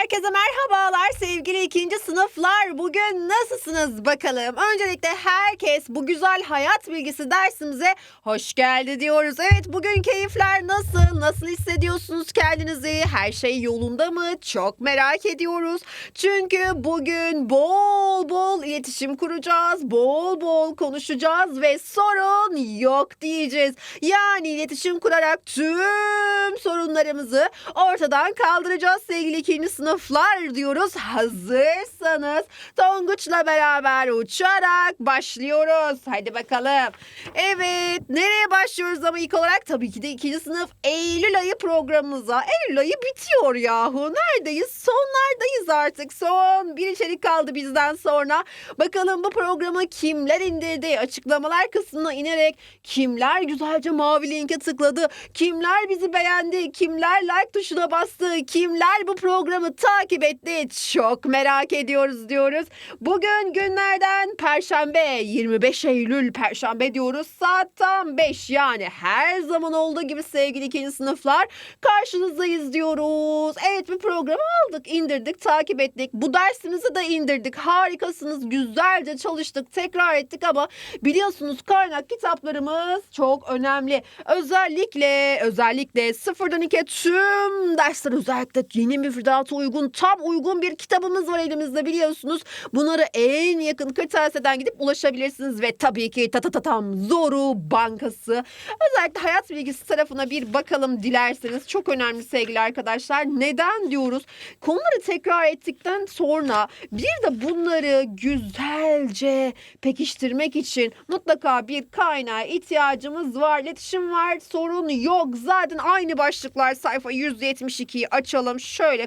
Herkese merhabalar sevgili ikinci sınıflar. Bugün nasılsınız bakalım? Öncelikle herkes bu güzel hayat bilgisi dersimize hoş geldi diyoruz. Evet bugün keyifler nasıl? Nasıl hissediyorsunuz kendinizi? Her şey yolunda mı? Çok merak ediyoruz. Çünkü bugün bol bol iletişim kuracağız. Bol bol konuşacağız ve sorun yok diyeceğiz. Yani iletişim kurarak tüm sorunlarımızı ortadan kaldıracağız sevgili ikinci sınıflar diyoruz. Hazırsanız Tonguç'la beraber uçarak başlıyoruz. Hadi bakalım. Evet nereye başlıyoruz ama ilk olarak tabii ki de ikinci sınıf Eylül ayı programımıza. Eylül ayı bitiyor yahu. Neredeyiz? Sonlardayız artık. Son bir içerik kaldı bizden sonra. Bakalım bu programı kimler indirdi? Açıklamalar kısmına inerek kimler güzelce mavi linke tıkladı? Kimler bizi beğendi? Kimler like tuşuna bastı? Kimler bu programı takip etti? Çok merak ediyoruz diyoruz. Bugün günlerden Perşembe 25 Eylül Perşembe diyoruz. Saat tam 5 yani her zaman olduğu gibi sevgili ikinci sınıflar karşınızdayız diyoruz. Evet bir programı aldık, indirdik, takip ettik. Bu dersimizi de indirdik. Harikasınız. Güzelce çalıştık, tekrar ettik ama biliyorsunuz kaynak kitaplarımız çok önemli. Özellikle özellikle sıfırdan ikiye tüm dersler özellikle yeni müfredata uygun tam uygun bir kitabımız var elimizde biliyorsunuz. Bunları en yakın kırtasiyeden gidip ulaşabilirsiniz ve tabii ki ta ta ta tam Zoru Bankası. Özellikle hayat bilgisi tarafına bir bakalım dilerseniz. Çok önemli sevgili arkadaşlar. Neden diyoruz? Konuları tekrar ettikten sonra bir de bunları güzelce pekiştirmek için mutlaka bir kaynağa ihtiyacımız var. İletişim var, sorun yok. Zaten aynı başlıklar sayfa 172'yi açalım. Şöyle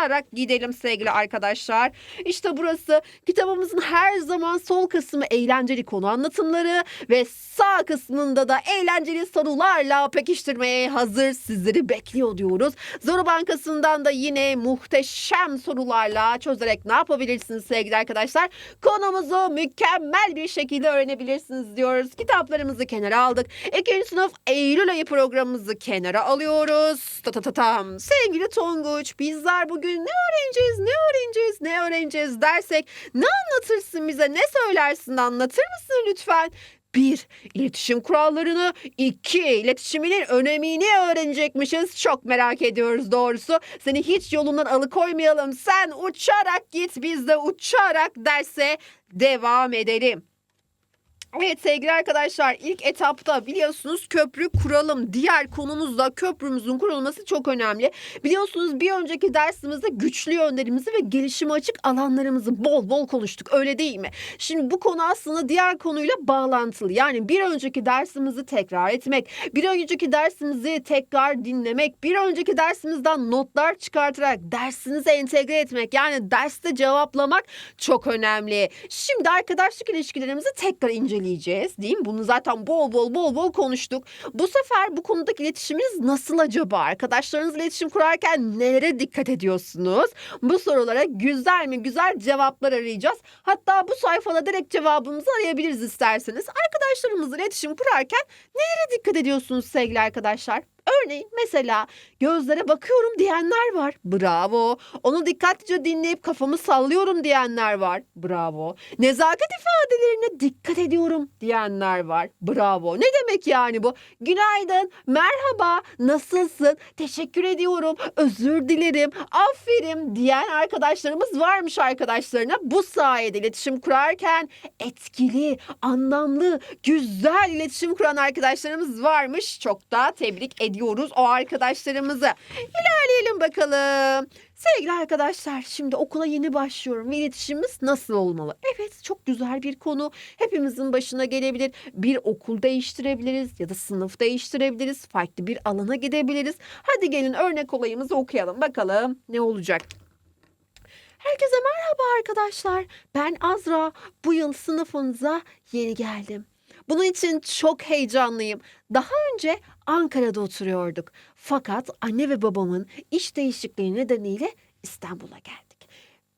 koşarak gidelim sevgili arkadaşlar. İşte burası kitabımızın her zaman sol kısmı eğlenceli konu anlatımları ve sağ kısmında da eğlenceli sorularla pekiştirmeye hazır sizleri bekliyor diyoruz. Zoru Bankası'ndan da yine muhteşem sorularla çözerek ne yapabilirsiniz sevgili arkadaşlar? Konumuzu mükemmel bir şekilde öğrenebilirsiniz diyoruz. Kitaplarımızı kenara aldık. İkinci sınıf Eylül ayı programımızı kenara alıyoruz. Ta ta ta tam. Sevgili Tonguç bizler bugün ne öğreneceğiz, ne öğreneceğiz, ne öğreneceğiz dersek ne anlatırsın bize, ne söylersin anlatır mısın lütfen? Bir, iletişim kurallarını. iki iletişiminin önemini öğrenecekmişiz. Çok merak ediyoruz doğrusu. Seni hiç yolundan alıkoymayalım. Sen uçarak git, biz de uçarak derse devam edelim. Evet sevgili arkadaşlar ilk etapta biliyorsunuz köprü kuralım. Diğer konumuzda köprümüzün kurulması çok önemli. Biliyorsunuz bir önceki dersimizde güçlü yönlerimizi ve gelişime açık alanlarımızı bol bol konuştuk. Öyle değil mi? Şimdi bu konu aslında diğer konuyla bağlantılı. Yani bir önceki dersimizi tekrar etmek, bir önceki dersimizi tekrar dinlemek, bir önceki dersimizden notlar çıkartarak dersinize entegre etmek. Yani derste cevaplamak çok önemli. Şimdi arkadaşlık ilişkilerimizi tekrar inceleyeceğiz değil mi? Bunu zaten bol bol bol bol konuştuk. Bu sefer bu konudaki iletişiminiz nasıl acaba? Arkadaşlarınızla iletişim kurarken nelere dikkat ediyorsunuz? Bu sorulara güzel mi güzel cevaplar arayacağız. Hatta bu sayfada direkt cevabımızı arayabiliriz isterseniz. Arkadaşlarımızla iletişim kurarken nelere dikkat ediyorsunuz sevgili arkadaşlar? Örneğin mesela gözlere bakıyorum diyenler var. Bravo. Onu dikkatlice dinleyip kafamı sallıyorum diyenler var. Bravo. Nezaket ifadelerine dikkat ediyorum diyenler var. Bravo. Ne demek yani bu? Günaydın, merhaba, nasılsın, teşekkür ediyorum, özür dilerim, aferin diyen arkadaşlarımız varmış arkadaşlarına. Bu sayede iletişim kurarken etkili, anlamlı, güzel iletişim kuran arkadaşlarımız varmış. Çok da tebrik ediyoruz o arkadaşlarımızı. İlerleyelim bakalım. Sevgili arkadaşlar şimdi okula yeni başlıyorum ve nasıl olmalı? Evet çok güzel bir konu. Hepimizin başına gelebilir. Bir okul değiştirebiliriz ya da sınıf değiştirebiliriz. Farklı bir alana gidebiliriz. Hadi gelin örnek olayımızı okuyalım bakalım ne olacak. Herkese merhaba arkadaşlar. Ben Azra. Bu yıl sınıfınıza yeni geldim. Bunun için çok heyecanlıyım. Daha önce Ankara'da oturuyorduk. Fakat anne ve babamın iş değişikliği nedeniyle İstanbul'a geldik.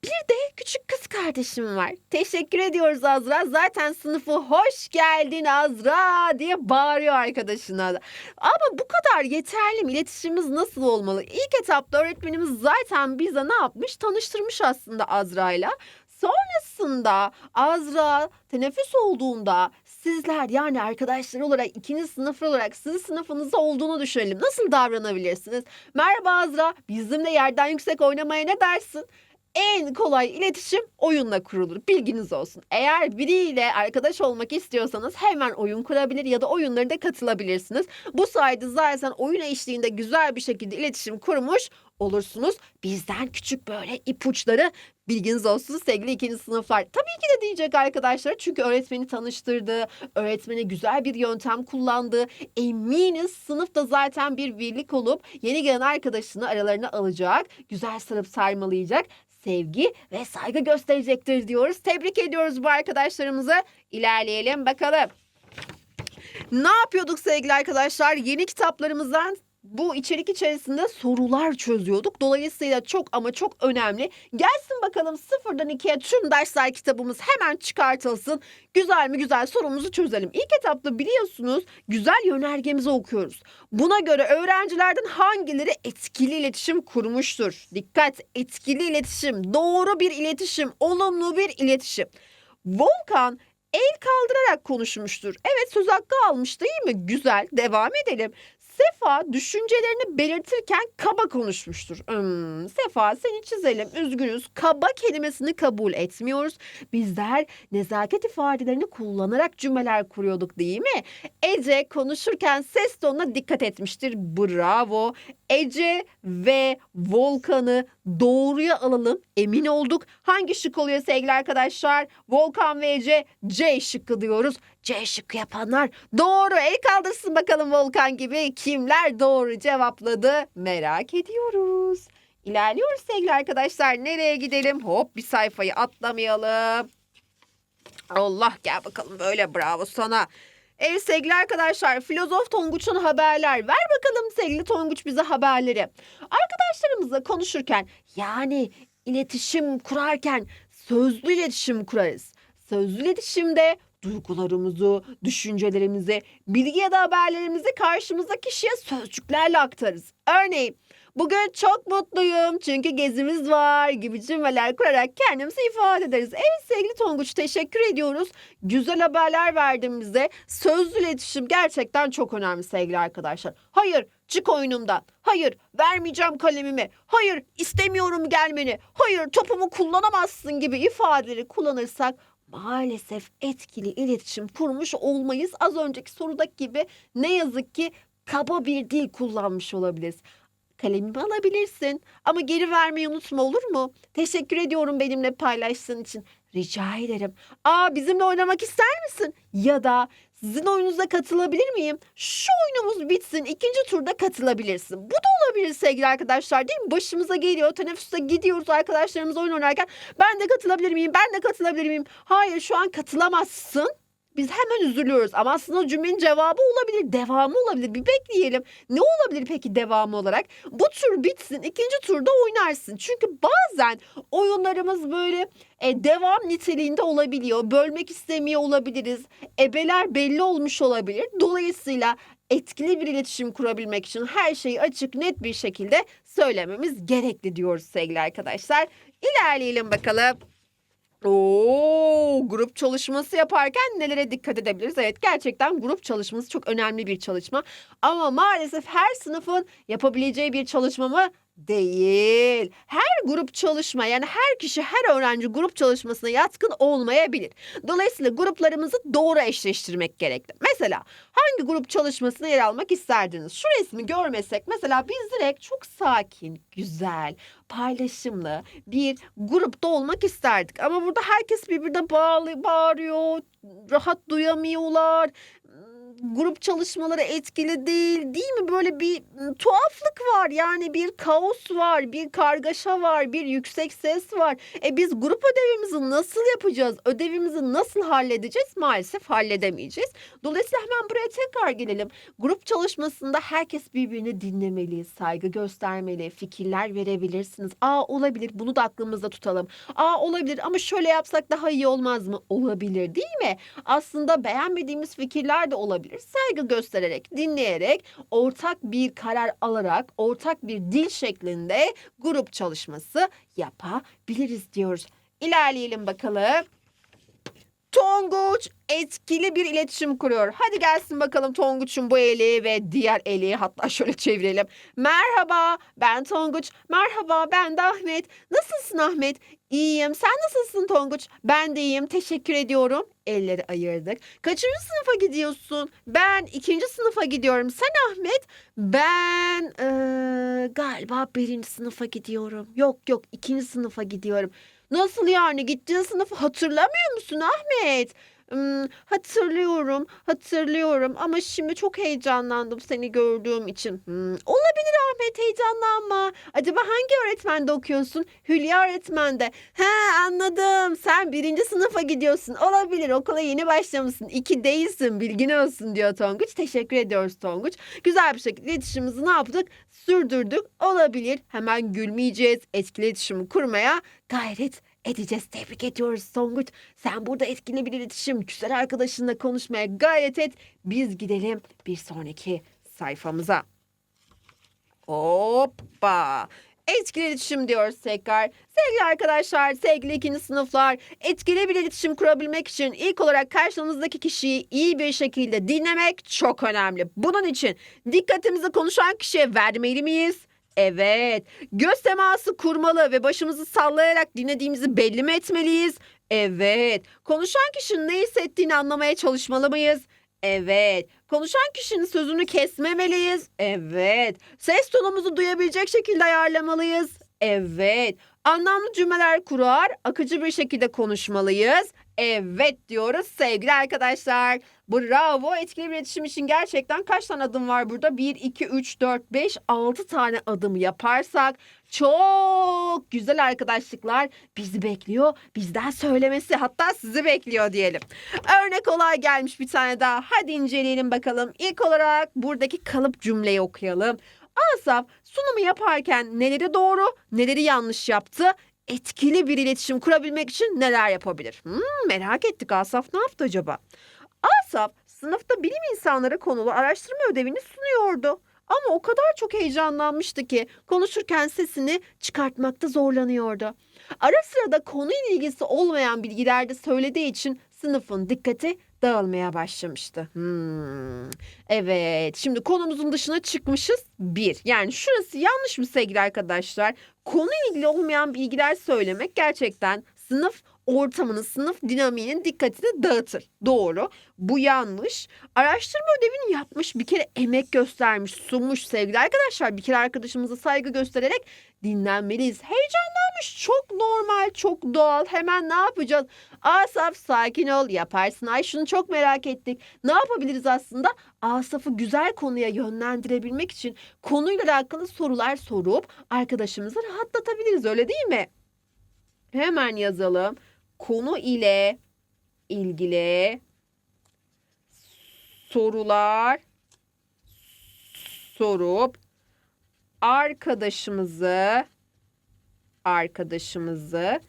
Bir de küçük kız kardeşim var. Teşekkür ediyoruz Azra. Zaten sınıfı hoş geldin Azra diye bağırıyor arkadaşına da. Ama bu kadar yeterli mi? İletişimimiz nasıl olmalı? İlk etapta öğretmenimiz zaten bize ne yapmış? Tanıştırmış aslında Azra'yla. Sonrasında Azra teneffüs olduğunda sizler yani arkadaşlar olarak ikinci sınıf olarak sizin sınıfınızda olduğunu düşünelim. Nasıl davranabilirsiniz? Merhaba Azra bizimle yerden yüksek oynamaya ne dersin? En kolay iletişim oyunla kurulur. Bilginiz olsun. Eğer biriyle arkadaş olmak istiyorsanız hemen oyun kurabilir ya da oyunlara da katılabilirsiniz. Bu sayede zaten oyun eşliğinde güzel bir şekilde iletişim kurmuş olursunuz. Bizden küçük böyle ipuçları bilginiz olsun sevgili ikinci sınıflar. Tabii ki de diyecek arkadaşlar çünkü öğretmeni tanıştırdı, öğretmene güzel bir yöntem kullandı. Eminiz sınıfta zaten bir birlik olup yeni gelen arkadaşını aralarına alacak, güzel sarıp sarmalayacak sevgi ve saygı gösterecektir diyoruz. Tebrik ediyoruz bu arkadaşlarımızı. İlerleyelim bakalım. Ne yapıyorduk sevgili arkadaşlar? Yeni kitaplarımızdan bu içerik içerisinde sorular çözüyorduk. Dolayısıyla çok ama çok önemli. Gelsin bakalım sıfırdan ikiye tüm dersler kitabımız hemen çıkartılsın. Güzel mi güzel sorumuzu çözelim. İlk etapta biliyorsunuz güzel yönergemizi okuyoruz. Buna göre öğrencilerden hangileri etkili iletişim kurmuştur? Dikkat etkili iletişim, doğru bir iletişim, olumlu bir iletişim. Volkan el kaldırarak konuşmuştur. Evet söz hakkı almış değil mi? Güzel devam edelim. Sefa düşüncelerini belirtirken kaba konuşmuştur. Hmm, Sefa seni çizelim. Üzgünüz. Kaba kelimesini kabul etmiyoruz. Bizler nezaket ifadelerini kullanarak cümleler kuruyorduk değil mi? Ece konuşurken ses tonuna dikkat etmiştir. Bravo. Ece ve Volkan'ı doğruya alalım. Emin olduk. Hangi şık oluyor sevgili arkadaşlar? Volkan ve Ece C şıkkı diyoruz. C şıkkı yapanlar doğru. El kaldırsın bakalım Volkan gibi. Kimler doğru cevapladı merak ediyoruz. İlerliyoruz sevgili arkadaşlar. Nereye gidelim? Hop bir sayfayı atlamayalım. Allah gel bakalım böyle bravo sana. Evet sevgili arkadaşlar filozof Tonguç'un haberler. Ver bakalım sevgili Tonguç bize haberleri. Arkadaşlarımızla konuşurken yani iletişim kurarken sözlü iletişim kurarız. Sözlü iletişimde duygularımızı, düşüncelerimizi, bilgi ya da haberlerimizi karşımızdaki kişiye sözcüklerle aktarırız. Örneğin Bugün çok mutluyum çünkü gezimiz var gibi cümleler kurarak kendimizi ifade ederiz. Evet sevgili Tonguç teşekkür ediyoruz. Güzel haberler verdin bize. Sözlü iletişim gerçekten çok önemli sevgili arkadaşlar. Hayır çık oyunumdan. Hayır vermeyeceğim kalemimi. Hayır istemiyorum gelmeni. Hayır topumu kullanamazsın gibi ifadeleri kullanırsak maalesef etkili iletişim kurmuş olmayız. Az önceki sorudaki gibi ne yazık ki kaba bir dil kullanmış olabiliriz. Kalemimi alabilirsin ama geri vermeyi unutma olur mu? Teşekkür ediyorum benimle paylaştığın için. Rica ederim. Aa bizimle oynamak ister misin? Ya da sizin oyununuza katılabilir miyim? Şu oyunumuz bitsin ikinci turda katılabilirsin. Bu da olabilir sevgili arkadaşlar değil mi? Başımıza geliyor teneffüste gidiyoruz arkadaşlarımız oyun oynarken. Ben de katılabilir miyim? Ben de katılabilir miyim? Hayır şu an katılamazsın. Biz hemen üzülüyoruz ama aslında cümlenin cevabı olabilir, devamı olabilir. Bir bekleyelim. Ne olabilir peki devamı olarak? Bu tur bitsin, ikinci turda oynarsın. Çünkü bazen oyunlarımız böyle e, devam niteliğinde olabiliyor. Bölmek istemiyor olabiliriz. Ebeler belli olmuş olabilir. Dolayısıyla etkili bir iletişim kurabilmek için her şeyi açık, net bir şekilde söylememiz gerekli diyoruz sevgili arkadaşlar. İlerleyelim bakalım. Oo, grup çalışması yaparken nelere dikkat edebiliriz? Evet gerçekten grup çalışması çok önemli bir çalışma. Ama maalesef her sınıfın yapabileceği bir çalışma mı? Değil. Her grup çalışma yani her kişi her öğrenci grup çalışmasına yatkın olmayabilir. Dolayısıyla gruplarımızı doğru eşleştirmek gerekli. Mesela hangi grup çalışmasına yer almak isterdiniz? Şu resmi görmesek mesela biz direkt çok sakin, güzel, paylaşımlı bir grupta olmak isterdik. Ama burada herkes birbirine bağlı, bağırıyor, rahat duyamıyorlar. Grup çalışmaları etkili değil değil mi? Böyle bir ım, tuhaflık var yani bir kaos var, bir kargaşa var, bir yüksek ses var. E biz grup ödevimizi nasıl yapacağız? Ödevimizi nasıl halledeceğiz? Maalesef halledemeyeceğiz. Dolayısıyla hemen buraya tekrar gelelim. Grup çalışmasında herkes birbirini dinlemeli, saygı göstermeli, fikirler verebilirsiniz. Aa olabilir bunu da aklımızda tutalım. Aa olabilir ama şöyle yapsak daha iyi olmaz mı? Olabilir değil mi? Aslında beğenmediğimiz fikirler de olabilir. Saygı göstererek, dinleyerek, ortak bir karar alarak, ortak bir dil şeklinde grup çalışması yapabiliriz diyoruz. İlerleyelim bakalım. Tonguç etkili bir iletişim kuruyor. Hadi gelsin bakalım Tonguç'un bu eli ve diğer eli hatta şöyle çevirelim. Merhaba ben Tonguç. Merhaba ben de Ahmet. Nasılsın Ahmet? İyiyim. Sen nasılsın Tonguç? Ben de iyiyim. Teşekkür ediyorum. Elleri ayırdık. Kaçıncı sınıfa gidiyorsun? Ben ikinci sınıfa gidiyorum. Sen Ahmet? Ben eee, galiba birinci sınıfa gidiyorum. Yok yok ikinci sınıfa gidiyorum. Nasıl yani? Gittiğin sınıfı hatırlamıyor musun Ahmet? Hmm, hatırlıyorum, hatırlıyorum ama şimdi çok heyecanlandım seni gördüğüm için. Hmm, olabilir Ahmet heyecanlanma. Acaba hangi öğretmende okuyorsun? Hülya öğretmende. He anladım. Sen birinci sınıfa gidiyorsun. Olabilir okula yeni başlamışsın. İki değilsin bilgin olsun diyor Tonguç. Teşekkür ediyoruz Tonguç. Güzel bir şekilde iletişimimizi ne yaptık? Sürdürdük. Olabilir. Hemen gülmeyeceğiz. Etkili iletişimi kurmaya gayret edeceğiz. Tebrik ediyoruz Tonguç. Sen burada etkili bir iletişim, güzel arkadaşınla konuşmaya gayret et. Biz gidelim bir sonraki sayfamıza. Hoppa. Etkili iletişim diyoruz tekrar. Sevgili arkadaşlar, sevgili ikinci sınıflar, etkili bir iletişim kurabilmek için ilk olarak karşınızdaki kişiyi iyi bir şekilde dinlemek çok önemli. Bunun için dikkatimizi konuşan kişiye vermeli miyiz? Evet. Göz teması kurmalı ve başımızı sallayarak dinlediğimizi belli mi etmeliyiz? Evet. Konuşan kişinin ne hissettiğini anlamaya çalışmalı mıyız? Evet. Konuşan kişinin sözünü kesmemeliyiz. Evet. Ses tonumuzu duyabilecek şekilde ayarlamalıyız. Evet. Anlamlı cümleler kurar, akıcı bir şekilde konuşmalıyız. Evet diyoruz sevgili arkadaşlar. Bravo. Etkili bir iletişim için gerçekten kaç tane adım var burada? 1, 2, 3, 4, 5, 6 tane adım yaparsak çok güzel arkadaşlıklar bizi bekliyor. Bizden söylemesi hatta sizi bekliyor diyelim. Örnek olay gelmiş bir tane daha. Hadi inceleyelim bakalım. İlk olarak buradaki kalıp cümleyi okuyalım. Asaf sunumu yaparken neleri doğru, neleri yanlış yaptı? Etkili bir iletişim kurabilmek için neler yapabilir? Hmm, merak ettik Asaf ne yaptı acaba? Asaf sınıfta bilim insanları konulu araştırma ödevini sunuyordu. Ama o kadar çok heyecanlanmıştı ki konuşurken sesini çıkartmakta zorlanıyordu. Ara sıra da konuyla ilgisi olmayan bilgiler de söylediği için sınıfın dikkati dağılmaya başlamıştı. Hmm. Evet, şimdi konumuzun dışına çıkmışız. Bir, yani şurası yanlış mı sevgili arkadaşlar? Konuyla ilgili olmayan bilgiler söylemek gerçekten sınıf ortamının, sınıf dinamiğinin dikkatini dağıtır. Doğru. Bu yanlış. Araştırma ödevini yapmış, bir kere emek göstermiş, sunmuş sevgili arkadaşlar. Bir kere arkadaşımıza saygı göstererek dinlenmeliyiz. Heyecanlanmış. Çok normal, çok doğal. Hemen ne yapacağız? Asaf sakin ol, yaparsın. Ay şunu çok merak ettik. Ne yapabiliriz aslında? Asaf'ı güzel konuya yönlendirebilmek için konuyla alakalı sorular sorup arkadaşımızı rahatlatabiliriz. Öyle değil mi? Hemen yazalım. Konu ile ilgili sorular sorup arkadaşımızı arkadaşımızı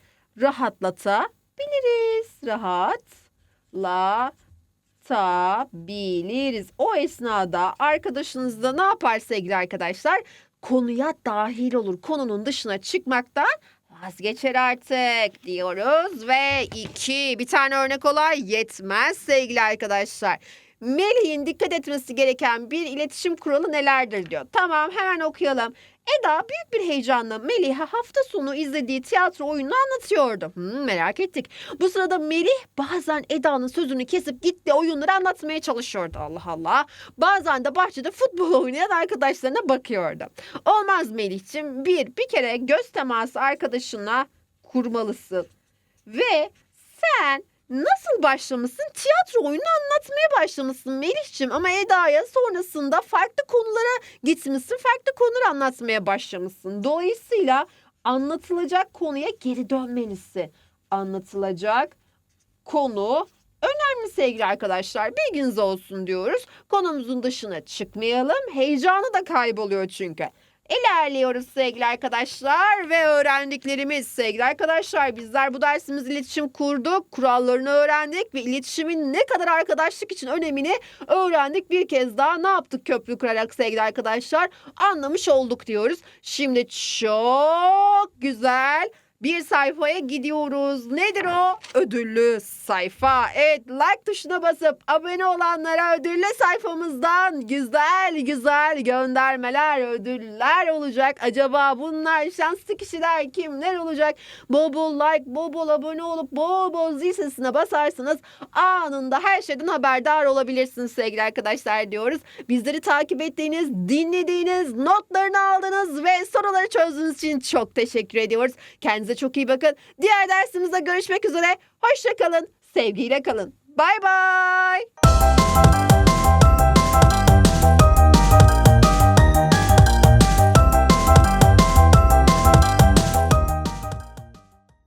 rahatlatabiliriz. Rahatlatabiliriz. O esnada arkadaşınız da ne yapar sevgili arkadaşlar? Konuya dahil olur. Konunun dışına çıkmaktan vazgeçer artık diyoruz ve iki bir tane örnek olay yetmez sevgili arkadaşlar. Melih'in dikkat etmesi gereken bir iletişim kuralı nelerdir diyor. Tamam hemen okuyalım. Eda büyük bir heyecanla Melih'e hafta sonu izlediği tiyatro oyununu anlatıyordu. Hmm, merak ettik. Bu sırada Melih bazen Eda'nın sözünü kesip gitti oyunları anlatmaya çalışıyordu. Allah Allah. Bazen de bahçede futbol oynayan arkadaşlarına bakıyordu. Olmaz Melih'ciğim. Bir, bir kere göz teması arkadaşına kurmalısın. Ve sen Nasıl başlamışsın? Tiyatro oyunu anlatmaya başlamışsın Melih'ciğim. Ama Eda'ya sonrasında farklı konulara gitmişsin. Farklı konuları anlatmaya başlamışsın. Dolayısıyla anlatılacak konuya geri dönmelisin. Anlatılacak konu önemli sevgili arkadaşlar. Bilginiz olsun diyoruz. Konumuzun dışına çıkmayalım. Heyecanı da kayboluyor çünkü. İlerliyoruz sevgili arkadaşlar ve öğrendiklerimiz sevgili arkadaşlar bizler bu dersimiz iletişim kurduk, kurallarını öğrendik ve iletişimin ne kadar arkadaşlık için önemini öğrendik. Bir kez daha ne yaptık köprü kurarak sevgili arkadaşlar anlamış olduk diyoruz. Şimdi çok güzel bir sayfaya gidiyoruz. Nedir o? Ödüllü sayfa. Evet like tuşuna basıp abone olanlara ödüllü sayfamızdan güzel güzel göndermeler, ödüller olacak. Acaba bunlar şanslı kişiler kimler olacak? Bol bol like, bol bol abone olup bol bol zil sesine basarsanız anında her şeyden haberdar olabilirsiniz sevgili arkadaşlar diyoruz. Bizleri takip ettiğiniz, dinlediğiniz, notlarını aldığınız ve soruları çözdüğünüz için çok teşekkür ediyoruz. Kendinize çok iyi bakın. Diğer dersimizde görüşmek üzere. Hoşça kalın. Sevgiyle kalın. Bay bay.